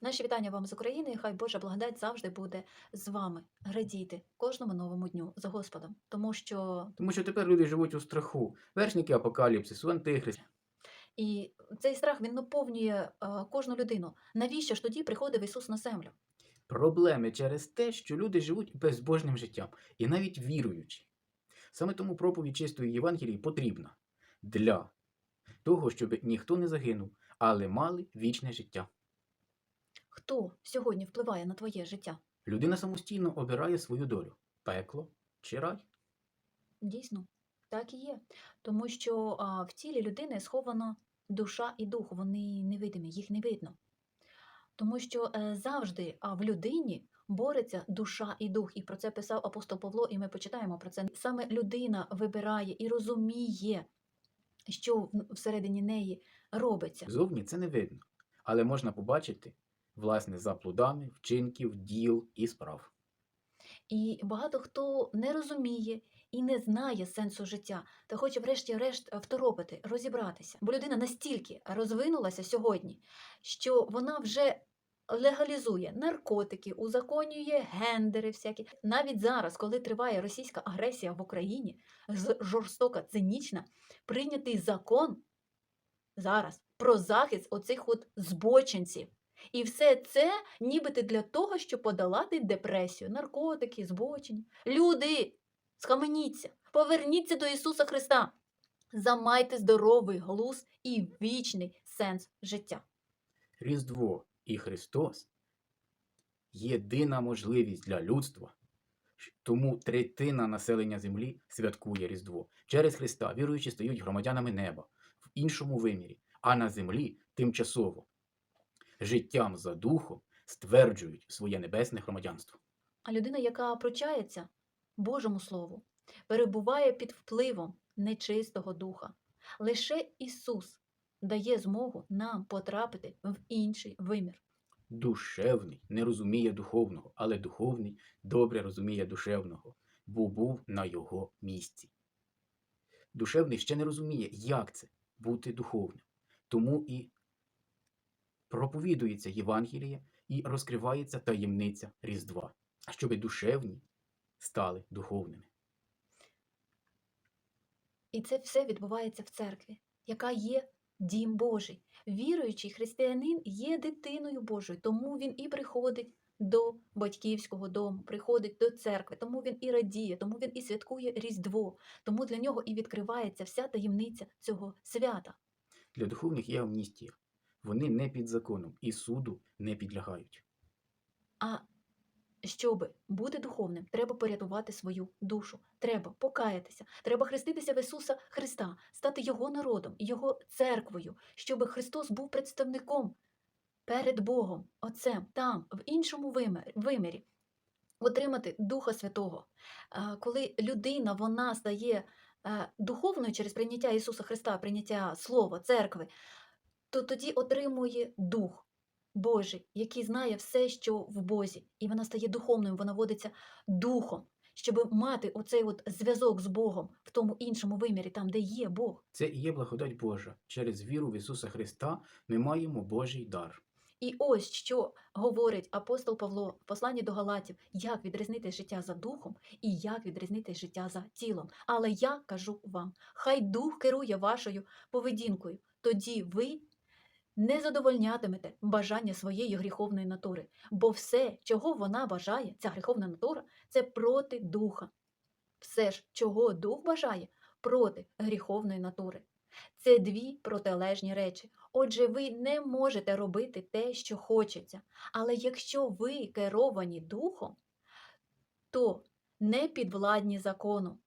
Наші вітання вам з України. і Хай Божа благодать завжди буде з вами. Радійте кожному новому дню за Господом, тому що Тому що тепер люди живуть у страху. Вершники апокаліпсису, антихрист. і цей страх він наповнює е, кожну людину. Навіщо ж тоді приходив Ісус на землю? Проблеми через те, що люди живуть безбожним життям і навіть віруючи. Саме тому проповідь чистої Євангелії потрібна для того, щоб ніхто не загинув, але мали вічне життя. Хто сьогодні впливає на твоє життя? Людина самостійно обирає свою долю пекло чи рай. Дійсно, так і є. Тому що а, в тілі людини схована душа і дух, вони невидимі, їх не видно. Тому що е, завжди а, в людині бореться душа і дух. І про це писав апостол Павло, і ми почитаємо про це. Саме людина вибирає і розуміє, що всередині неї робиться. Зовні це не видно, але можна побачити, власне, за плодами вчинків, діл і справ. І багато хто не розуміє і не знає сенсу життя, та хоче врешті-решт второпити, розібратися. Бо людина настільки розвинулася сьогодні, що вона вже легалізує наркотики, узаконює гендери всякі. Навіть зараз, коли триває російська агресія в Україні, жорстока, цинічна, прийнятий закон зараз про захист оцих от збочинців. І все це нібито для того, щоб подолати депресію, наркотики, збочення. Люди, схаменіться, поверніться до Ісуса Христа. Замайте здоровий глузд і вічний сенс життя. Різдво і Христос єдина можливість для людства. Тому третина населення землі святкує Різдво. Через Христа віруючі стають громадянами неба в іншому вимірі, а на землі тимчасово життям за духом стверджують своє небесне громадянство. А людина, яка пручається Божому Слову, перебуває під впливом нечистого духа. Лише Ісус дає змогу нам потрапити в інший вимір. Душевний не розуміє духовного, але духовний добре розуміє душевного, бо був на його місці. Душевний ще не розуміє, як це бути духовним. Тому і проповідується Євангеліє і розкривається таємниця Різдва, щоби душевні стали духовними. І це все відбувається в церкві, яка є дім Божий. Віруючий християнин є дитиною Божою, тому він і приходить до батьківського дому, приходить до церкви, тому він і радіє, тому він і святкує Різдво, тому для нього і відкривається вся таємниця цього свята. Для духовних є амністія. Вони не під законом і суду не підлягають. А щоб бути духовним, треба порятувати свою душу, треба покаятися, треба хреститися в Ісуса Христа, стати Його народом, Його церквою, щоб Христос був представником перед Богом, Отцем, там, в іншому вимірі. Отримати Духа Святого. Коли людина вона стає е, духовною через прийняття Ісуса Христа, прийняття Слова, церкви, то тоді отримує Дух. Божий, який знає все, що в Бозі, і вона стає духовною, вона водиться духом, щоб мати оцей от зв'язок з Богом в тому іншому вимірі, там, де є Бог. Це і є благодать Божа. Через віру в Ісуса Христа ми маємо Божий дар. І ось що говорить апостол Павло в посланні до Галатів, як відрізнити життя за духом і як відрізнити життя за тілом. Але я кажу вам, хай дух керує вашою поведінкою, тоді ви не задовольнятимете бажання своєї гріховної натури, бо все, чого вона бажає, ця гріховна натура, це проти духа. Все ж, чого дух бажає, проти гріховної натури. Це дві протилежні речі. Отже, ви не можете робити те, що хочеться. Але якщо ви керовані духом, то не підвладні закону.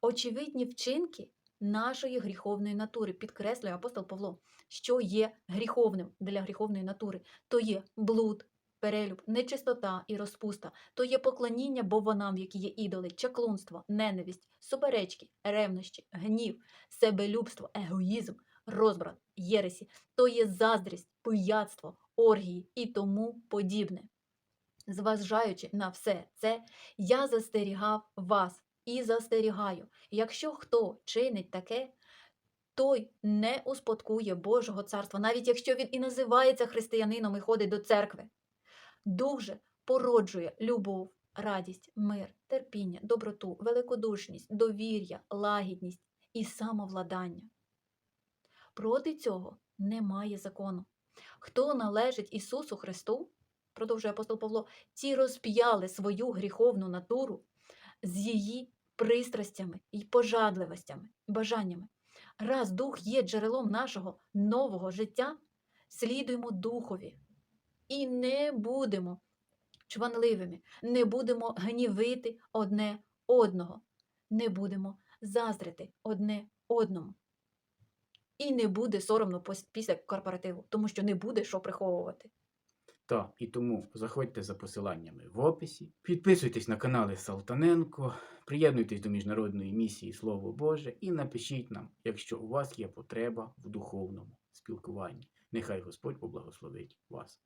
Очевидні вчинки нашої гріховної натури, підкреслює апостол Павло, що є гріховним для гріховної натури, то є блуд, перелюб, нечистота і розпуста, то є поклоніння бовонам, які є ідоли, чаклунство, ненависть, суперечки, ревнощі, гнів, себелюбство, егоїзм, розбрат, єресі, то є заздрість, пияцтво, оргії і тому подібне. Зважаючи на все це, я застерігав вас і застерігаю, якщо хто чинить таке, той не успадкує Божого царства, навіть якщо він і називається християнином і ходить до церкви. Дух же породжує любов, радість, мир, терпіння, доброту, великодушність, довір'я, лагідність і самовладання. Проти цього немає закону. Хто належить Ісусу Христу, продовжує апостол Павло, ті розп'яли свою гріховну натуру з її пристрастями і пожадливостями, бажаннями. Раз дух є джерелом нашого нового життя, слідуємо духові і не будемо чванливими, не будемо гнівити одне одного, не будемо заздрити одне одному. І не буде соромно після корпоративу, тому що не буде що приховувати. Так, і тому заходьте за посиланнями в описі, підписуйтесь на канали Салтаненко, приєднуйтесь до міжнародної місії Слово Боже і напишіть нам, якщо у вас є потреба в духовному спілкуванні. Нехай Господь поблагословить вас.